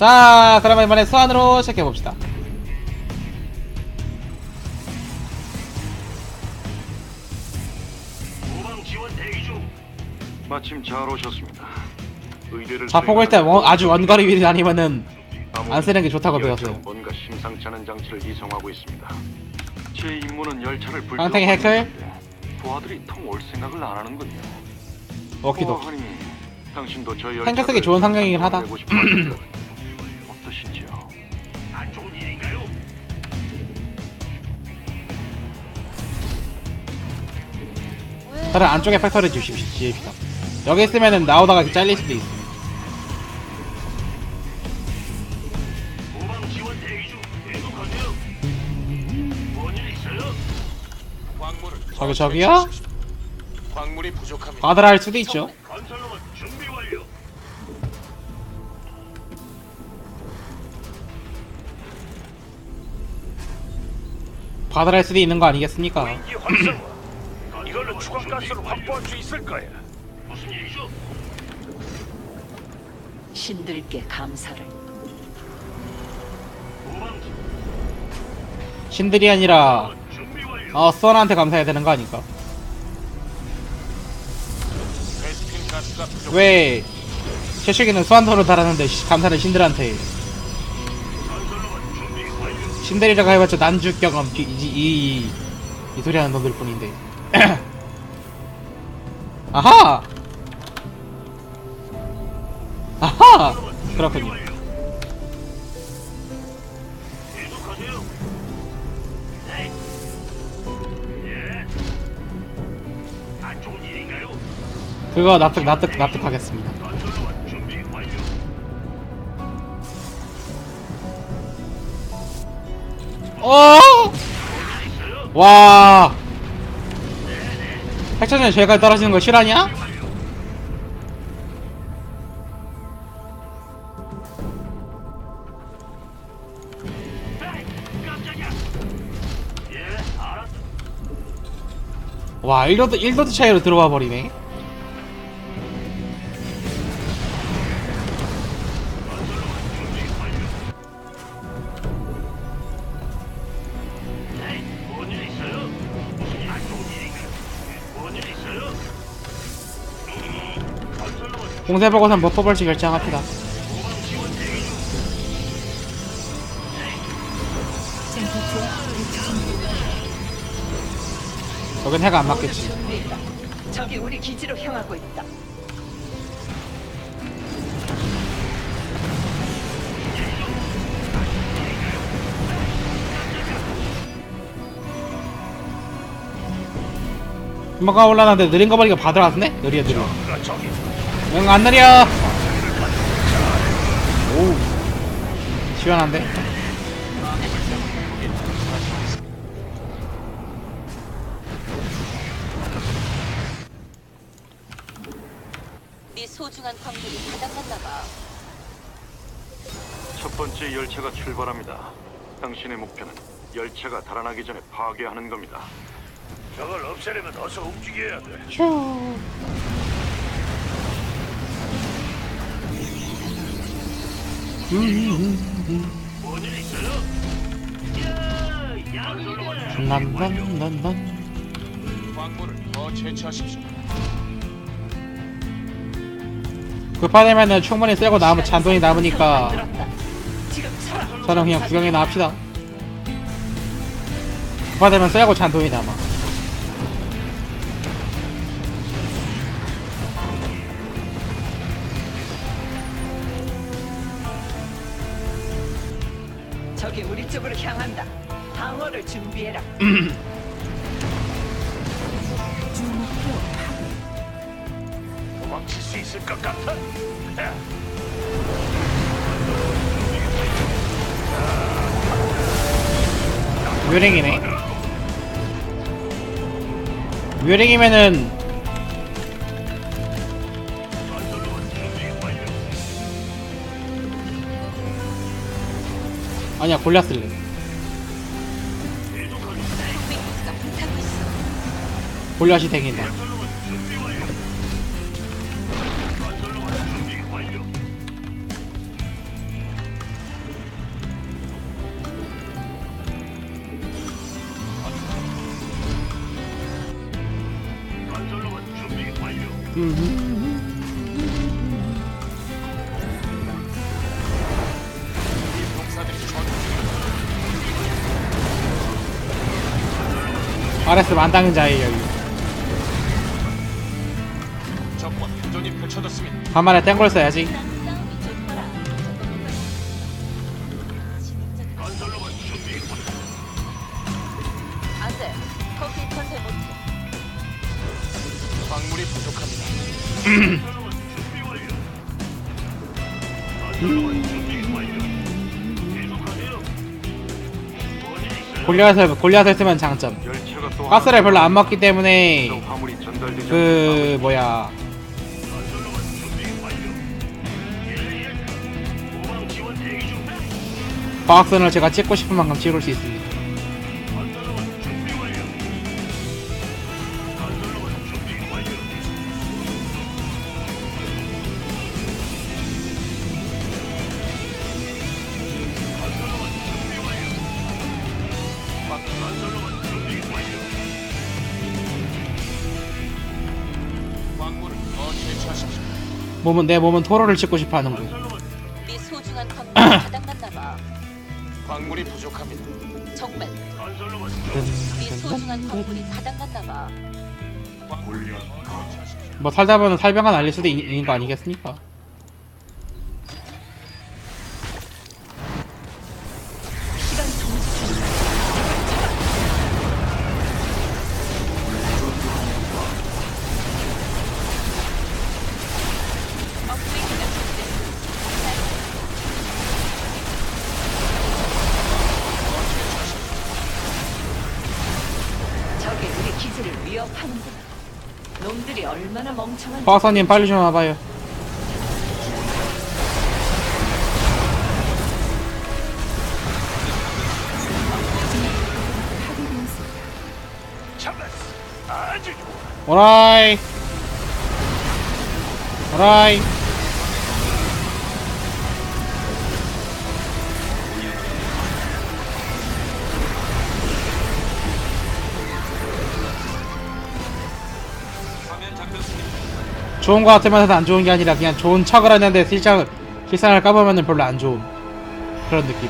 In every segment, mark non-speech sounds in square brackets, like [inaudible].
자, 그러면 이번에 소환으로 시작해봅시다. 후방 지원 대기 중. 마침 잘 오셨습니다. 의뢰를 자폭을 때 원- 아주 원거리 위를 아무래도 안 쓰는 게 좋다고 배웠어요. 뭔가 심상치 않은 장치를 이송하고 있습니다. 제 임무는 열차를 불. 깡탱이 해클? 부하들이 통 올 생각을 안 하는군요. 오키도키. 보아하니 당신도 저 열차. 생각 쓰기 좋은 상황이긴 하다. 다른 안쪽에 팩터리 주십시오. 여기 있으면은 나오다가 잘릴 수도 있어. 후방 지원 대기 중. 계속하세요. 뭔일 있어요? 광물을 저기 저기요? 광물이 부족합니다. 과들할 수도 있죠. 건설로만 준비 완료. 과들할 수도 있는 거 아니겠습니까? 이. 이걸로 추가 가스를 확보할 수 있을 거야. 무슨 일이죠? 신들께 감사를 신들이 아니라 준비 완료. 어 선한테 감사해야 되는 거 아닐까? 베스핀 가스가 부족. 왜 최식이는 수완도로 달았는데 시- 감사는 신들한테 건설로만 준비 완료. 신들이라고 해봤자 난주 경험 이, 이, 이, 이 소리 하는 놈들 뿐인데 [coughs] 아하 아하 그렇군요? 그거 납득 납득 납득하겠습니다. 어! 와 핵전에 저기까지 떨어지는 거 실화냐? 와 1도드 1도드 차이로 들어와 버리네 공세 보고선 못 뽑을지 결정합시다. 여긴 해가 안 맞겠지. 적이 우리 기지로 향하고 있다. 금방가 올라놨는데 느린 거 보니까 바들 왔네? 느려 느려 가 저기 응안 느려 오 시원한데? 네 소중한 광물이 바닥났나 봐. 첫 번째 열차가 출발합니다. 당신의 목표는 열차가 달아나기 전에 파괴하는 겁니다. 저걸 없애려면 어서 움직여야 돼. 뭔 일 있어요? 야, 양이다. 난난난난 광물을 더 채취하십시오. 급하다면은 충분히 쓰고 남은 잔돈이 남으니까. 저는 그냥 구경이나 합시다 급하다면 쓰고 잔돈이 남아 도망칠 수 있을 것 같아. 야, 묘랭이네 묘랭이면은 아니야 골라 쓸래 골리앗이 댕긴다 알았어 만당은 자예요 여기 쳐졌습니다. 간만에 땡걸 써야지 싸움이 좋더라. 건설로만 준비 완료. 안돼. 거기 건설 못해. 광물이 부족합니다. 건설로만 준비 완료. 건설로만 준비 완료. 계속하세요. 뭔일 있어요? 골리앗을 골리앗을 쓰면 장점 열차가 또 가스를 별로 안 먹기 때문에 또 화물이 전달되지 그 뭐야 과학선을 제가 찍고 싶은 만큼 찍을 수 있습니다. 몸은 내 몸은 토로를 찍고 싶어 네 소중한 [clears throat] 바닥났나 봐. 광물이 부족합니다. 정말 건설로만 네 소중한 광물이 바닥났나 봐. 뭐 살다 보면 살병가 날릴 수도 있- 있는 거 아니겠습니까 얼마나 멍청한지. 과학사님 빨리 좀 와봐요. 오라이 오라이 좋은 거 같으면서도 안 좋은 게 아니라 그냥 좋은 척을 하는데 실상 실상을 까보면은 별로 안 좋은 그런 느낌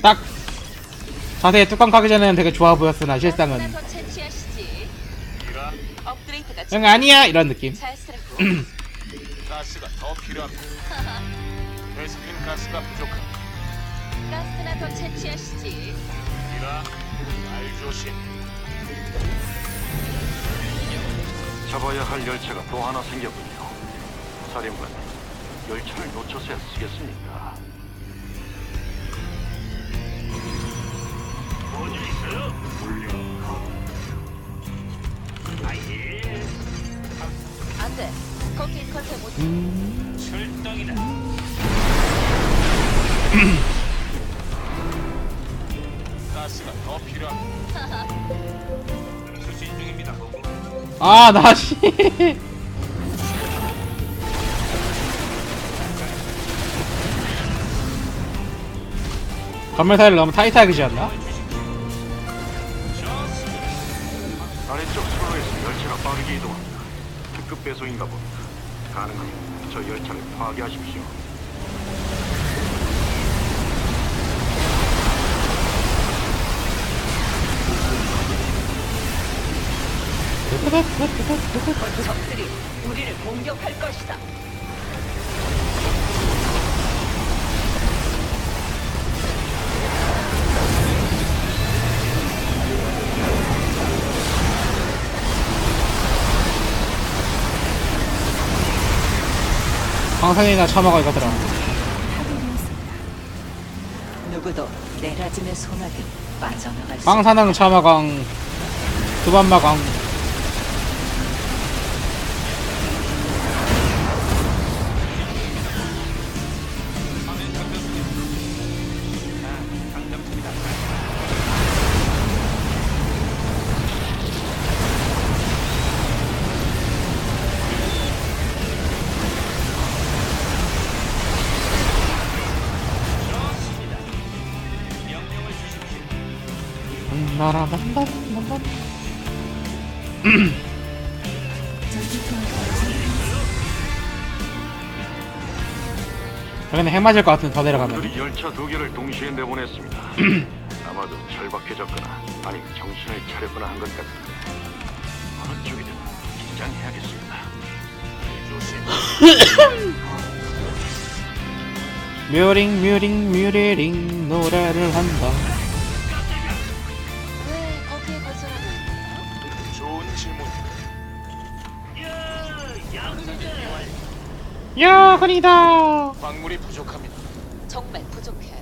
딱 자세히 뚜껑 까기 전에는 되게 좋아 보였으나 실상은 응 아니야 이런 느낌. [clears throat] 가스가 더 필요합니다. [laughs] 베스핀 가스가 부족합니다. 가스나 더 채취하시지. 이라 말 조심. 잡아야 할 열차가 또 하나 생겼군요. 사령관, 열차를 놓쳐서야 쓰겠습니까? 뭔일 있어요? 아예 안 돼. 거기 건설 못해. 출동이다. [clears throat] 가스가 더 필요합니다. [laughs] 수신 중입니다. 아 나 씨 [laughs] 건물 사이를 너무 타이트하게 지었나? 아래쪽 선로에서 열차가 빠르게 이동합니다. 특급 배송인가 봅니다. 가능하면 저 열차를 파괴하십시오. 곧 적들이 우리를 공격할 것이다. 방산이나 처먹어 이거더라 누구도 내라짐의 소나기 빠져나갈 수 방사능 처먹엉 두반마광 나라란란란란 여기는 해 맞을 것 같은데 더 내려가면 놈들이 열차 두 개를 동시에 내보냈습니다. [clears throat] 아마도 절박해졌거나 아니면 정신을 차렸거나 한 것 같다. 어느 쪽이든 긴장해야겠습니다. 뮤링 뮤링 뮤리링 노래를 한다 야근이다 광물이 부족합니다. 정말 부족해.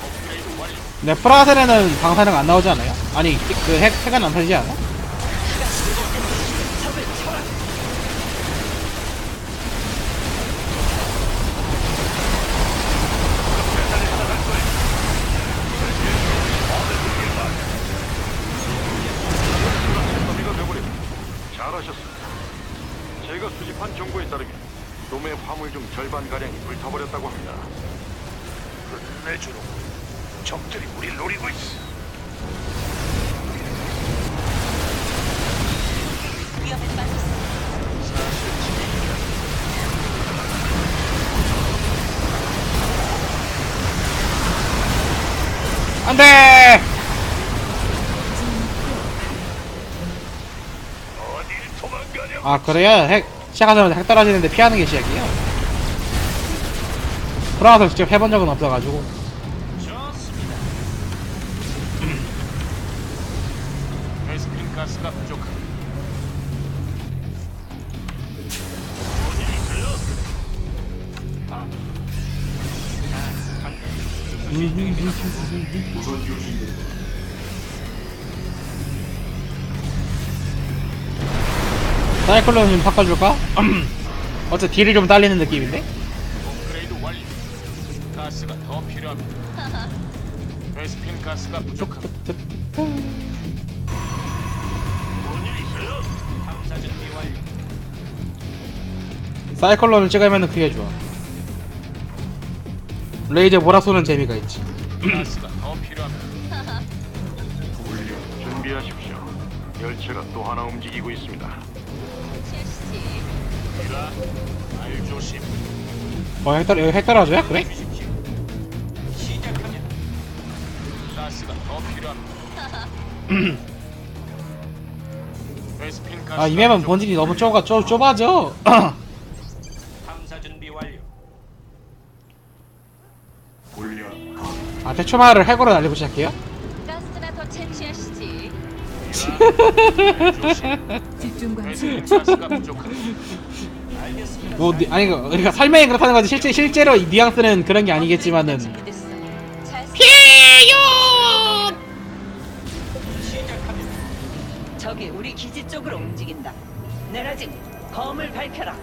업그레이드 완료. 네 프라셀에는 방사능 안 나오지 않아요? 아니 그 핵, 핵은 안 터지지 않아? 안돼? 아 그래요? 핵 시작하자마자 핵 떨어지는데 피하는 게 시작이에요? 프라셀 직접 해본 적은 없어가지고 사이클론 좀 바꿔줄까? 어째 딜이 좀 딸리는 느낌인데? 업그레이드 완료. 가스가 더 필요합니다. [laughs] 베스핀 가스가 부족합니다. 뭔일 있어요? 탐사 준비 완료. 사이클론을 찍으면 그게 좋아 레이저 몰아 쏘는 재미가 있지 가스가 더 필요합니다. 준비하십시오. 열차가 또 하나 움직이고 있습니다. 이라 조심. 어, 핵, 떨, 여기 핵 떨어져요? 그래? 주십시오. 시작하면 가스가 더 필요합니다. 베스핀 가스 아, 이 맵은 본질이 너무 좁아, 좁, 좁아져. [clears throat] 탐사 준비 완료. 아, 대초마를 핵으로 날리고 시작해요? 가스나 더 채취하시지. 베스핀 가스가 부족합니다. 알겠습니다. 뭐, 니- 아니, 그- 그러니까 설명이 그렇다는 거지. 실제, 실제로 이 뉘앙스는 그런 게 아니겠지만은. 피요! 적이 우리 기지 쪽으로 움직인다. 내라진 검을 밝혀라.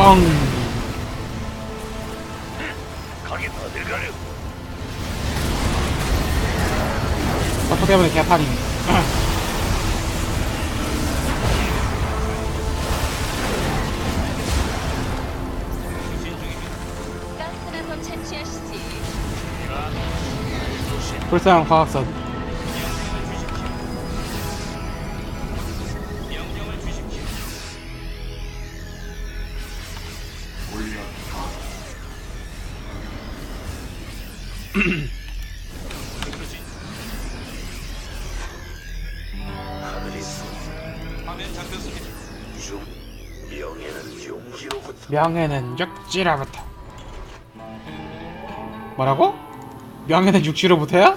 뻥. 가긴 어딜 가려? 버터 때문에 개판이. 더 채취하시지. 불쌍한 과학선. 명예는 육지로부터. 뭐라고? 명예는 육지로부터야?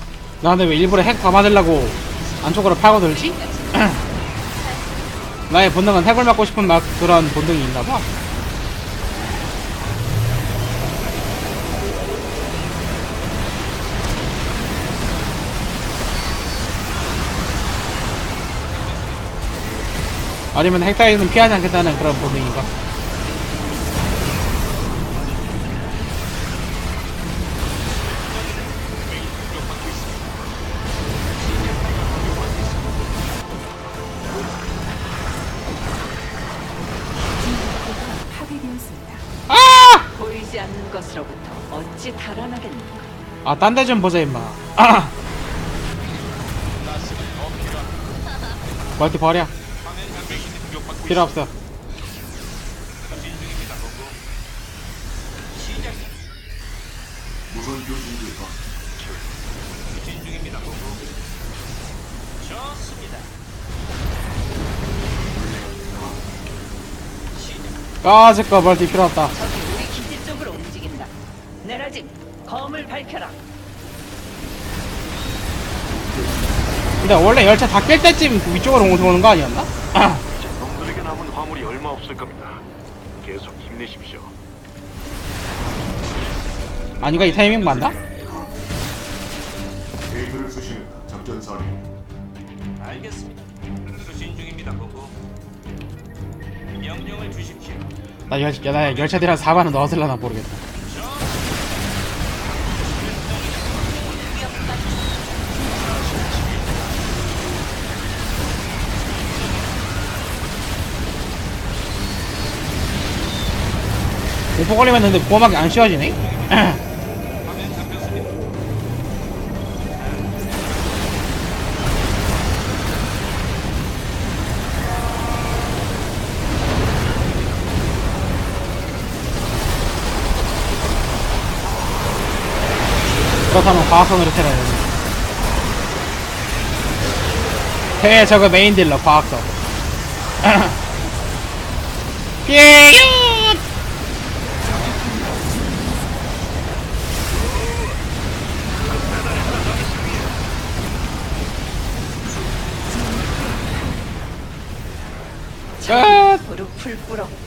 나 근데 왜 일부러 핵 다 맞으려고 안쪽으로 파고들지? [clears throat] 나의 본능은 핵을 맞고 싶은 막 그런 본능이 있나봐 아니면 핵 따위는 피하지 않겠다는 그런 본능인가? 아, 딴 데 좀 보자, 임마. 아! 멀티 버려. 필요 없어. 거 멀티 필요 없다. 내라짐, 검을 밝혀라. 근데 원래 열차 다 깰 때쯤 위쪽으로 오는 거 아니었나? 이제 놈들에게 남은 화물이 얼마 없을 겁니다. 계속 힘내십시오. 아니가 이 타이밍 맞나? 데이터를 수신했다. 작전 사례. 알겠습니다. 수신 중입니다, 보고. 명령을 주십시오. 나, 열, 야, 나 열차들이랑 사과는 넣었을라나 모르겠다. 공포 걸리면 근데 보호막이 안 씌워지네? [clears throat] 그렇다면 과학선으로 테러야 돼. 해 저거 메인 딜러 과학선. [clears throat] 피해요! 뿌렸군.